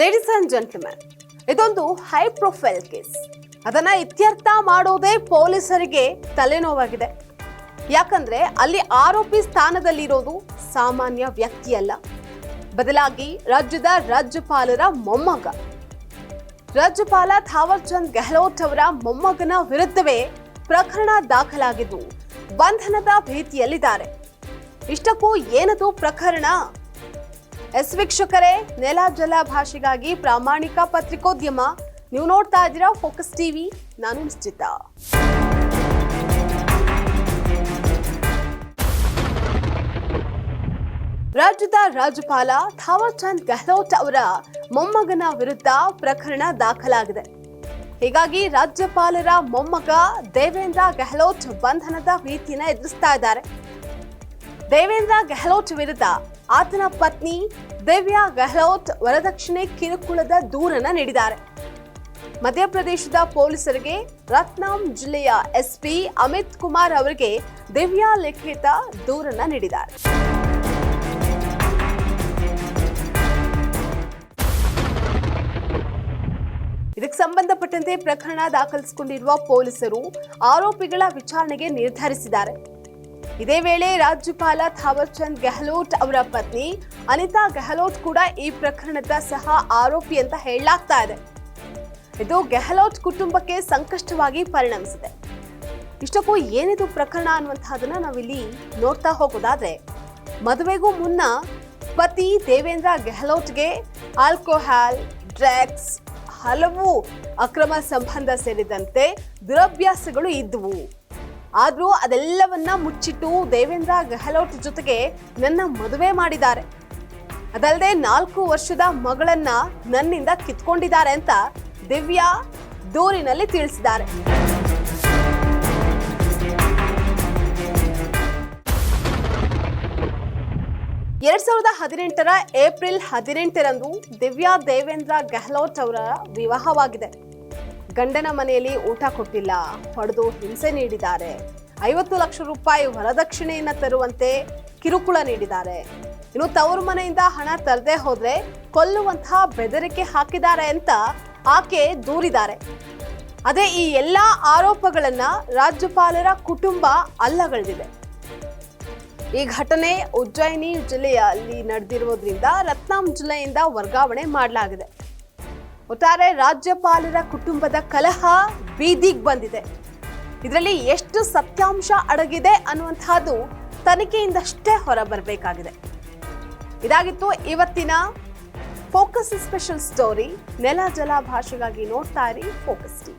Ladies and gentleman ಇದೊಂದು high profile case ಅದನ್ನ ಇತ್ಯರ್ಥ ಮಾಡೋದೇ ಪೊಲೀಸರಿಗೆ ತಲೆನೋವಾಗಿದೆ. ಯಾಕಂದ್ರೆ ಅಲ್ಲಿ ಆರೋಪಿ ಸ್ಥಾನದಲ್ಲಿರೋದು ಸಾಮಾನ್ಯ ವ್ಯಕ್ತಿಯಲ್ಲ. ಬದಲಾಗಿ ರಾಜ್ಯದ ರಾಜ್ಯಪಾಲರ ಮೊಮ್ಮಗ. ರಾಜ್ಯಪಾಲ ಥಾವರ್ ಚಂದ್ ಗೆಹ್ಲೋಟ್ ಅವರ ಮೊಮ್ಮಗನ ವಿರುದ್ಧವೇ ಪ್ರಕರಣ ದಾಖಲಾಗಿದ್ದು ಬಂಧನದ ಭೀತಿಯಲ್ಲಿದ್ದಾರೆ. ಇಷ್ಟಕ್ಕೂ ಏನದು ಪ್ರಕರಣ? ಎಸ್ ವೀಕ್ಷಕರೇ, ನೆಲ ಜಲ ಭಾಷೆಗಾಗಿ ಪ್ರಾಮಾಣಿಕ ಪತ್ರಿಕೋದ್ಯಮ. ನೀವು ನೋಡ್ತಾ ಇದ್ದೀರಾ ಫೋಕಸ್ ಟಿವಿ, ನಾನು ನಿಶ್ಚಿತ. ರಾಜ್ಯದ ರಾಜ್ಯಪಾಲ ಥಾವರ್ ಚಂದ್ ಗೆಹ್ಲೋಟ್ ಅವರ ಮೊಮ್ಮಗನ ವಿರುದ್ಧ ಪ್ರಕರಣ ದಾಖಲಾಗಿದೆ. ಹೀಗಾಗಿ ರಾಜ್ಯಪಾಲರ ಮೊಮ್ಮಗ ದೇವೇಂದ್ರ ಗೆಹ್ಲೋಟ್ ಬಂಧನದ ಭೀತಿನ ಎದುರಿಸ್ತಾ ಇದ್ದಾರೆ. ದೇವೇಂದ್ರ ಗೆಹ್ಲೋಟ್ ವಿರುದ್ಧ ಆತನ ಪತ್ನಿ ದಿವ್ಯಾ ಗೆಹ್ಲೋಟ್ ವರದಕ್ಷಿಣೆ ಕಿರುಕುಳದ ದೂರನ್ನ ನೀಡಿದ್ದಾರೆ. ಮಧ್ಯಪ್ರದೇಶದ ಪೊಲೀಸರಿಗೆ ರತ್ನಾಂ ಜಿಲ್ಲೆಯ ಎಸ್ಪಿ ಅಮಿತ್ ಕುಮಾರ್ ಅವರಿಗೆ ದಿವ್ಯಾ ಲಿಖಿತ ದೂರನ್ನ ನೀಡಿದ್ದಾರೆ. ಇದಕ್ಕೆ ಸಂಬಂಧಪಟ್ಟಂತೆ ಪ್ರಕರಣ ದಾಖಲಿಸಿಕೊಂಡಿರುವ ಪೊಲೀಸರು ಆರೋಪಿಗಳ ವಿಚಾರಣೆಗೆ ನಿರ್ಧರಿಸಿದ್ದಾರೆ. ಇದೇ ವೇಳೆ ರಾಜ್ಯಪಾಲ ಥಾವರ್ಚಂದ್ ಗೆಹ್ಲೋಟ್ ಅವರ ಪತ್ನಿ ಅನಿತಾ ಗೆಹ್ಲೋಟ್ ಕೂಡ ಈ ಪ್ರಕರಣದ ಸಹ ಆರೋಪಿ ಅಂತ ಹೇಳಲಾಗ್ತಾ ಇದೆ. ಇದು ಗೆಹ್ಲೋಟ್ ಕುಟುಂಬಕ್ಕೆ ಸಂಕಷ್ಟವಾಗಿ ಪರಿಣಮಿಸಿದೆ. ಇಷ್ಟಕ್ಕೂ ಏನಿದು ಪ್ರಕರಣ ಅನ್ನುವಂತಹದನ್ನ ನಾವಿಲ್ಲಿ ನೋಡ್ತಾ ಹೋಗೋದಾದ್ರೆ, ಮದುವೆಗೂ ಮುನ್ನ ಪತಿ ದೇವೇಂದ್ರ ಗೆಹ್ಲೋಟ್ಗೆ ಆಲ್ಕೋಹಾಲ್, ಡ್ರಗ್ಸ್ ಹಲವು ಅಕ್ರಮ ಸಂಬಂಧ ಸೇರಿದಂತೆ ದುರಭ್ಯಾಸಗಳು ಇದ್ವು. ಆದ್ರೂ ಅದೆಲ್ಲವನ್ನ ಮುಚ್ಚಿಟ್ಟು ದೇವೇಂದ್ರ ಗೆಹ್ಲೋಟ್ ಜೊತೆಗೆ ನನ್ನ ಮದುವೆ ಮಾಡಿದ್ದಾರೆ. ಅದಲ್ಲದೆ ನಾಲ್ಕು ವರ್ಷದ ಮಗಳನ್ನ ನನ್ನಿಂದ ಕಿತ್ಕೊಂಡಿದ್ದಾರೆ ಅಂತ ದಿವ್ಯಾ ದೂರಿನಲ್ಲಿ ತಿಳಿಸಿದ್ದಾರೆ. ಎರಡ್ ಸಾವಿರದ ಹದಿನೆಂಟರ ಏಪ್ರಿಲ್ ಹದಿನೆಂಟರಂದು ದಿವ್ಯಾ ದೇವೇಂದ್ರ ಗೆಹ್ಲೋಟ್ ಅವರ ವಿವಾಹವಾಗಿದೆ. ಗಂಡನ ಮನೆಯಲ್ಲಿ ಊಟ ಕೊಟ್ಟಿಲ್ಲ. ಹೊಡೆದು ಹಿಂಸೆ ನೀಡಿದ್ದಾರೆ. ಐವತ್ತು ಲಕ್ಷ ರೂಪಾಯಿ ವರದಕ್ಷಿಣೆಯನ್ನ ತರುವಂತೆ ಕಿರುಕುಳ ನೀಡಿದ್ದಾರೆ. ಇನ್ನು ತವರು ಮನೆಯಿಂದ ಹಣ ತರದೆ ಹೋದ್ರೆ ಕೊಲ್ಲುವಂತಹ ಬೆದರಿಕೆ ಹಾಕಿದ್ದಾರೆ ಅಂತ ಆಕೆ ದೂರಿದ್ದಾರೆ. ಅದೇ ಈ ಎಲ್ಲಾ ಆರೋಪಗಳನ್ನ ರಾಜ್ಯಪಾಲರ ಕುಟುಂಬ ಅಲ್ಲಗಳೆದಿದೆ. ಈ ಘಟನೆ ಉಜ್ಜಯಿನಿ ಜಿಲ್ಲೆಯಲ್ಲಿ ನಡೆದಿರುವುದರಿಂದ ರತ್ನಾಂ ಜಿಲ್ಲೆಯಿಂದ ವರ್ಗಾವಣೆ ಮಾಡಲಾಗಿದೆ. ಒಟ್ಟಾರೆ ರಾಜ್ಯಪಾಲರ ಕುಟುಂಬದ ಕಲಹ ಬೀದಿಗೆ ಬಂದಿದೆ. ಇದರಲ್ಲಿ ಎಷ್ಟು ಸತ್ಯಾಂಶ ಅಡಗಿದೆ ಅನ್ನುವಂತಹದ್ದು ತನಿಖೆಯಿಂದಷ್ಟೇ ಹೊರಬರಬೇಕಾಗಿದೆ. ಇದಾಗಿತ್ತು ಇವತ್ತಿನ ಫೋಕಸ್ ಸ್ಪೆಷಲ್ ಸ್ಟೋರಿ ನೆಲ ಜಲ ಭಾಷೆಗಾಗಿ ನೋಡ್ತಾ ಇರಿ ಫೋಕಸ್ ಟಿ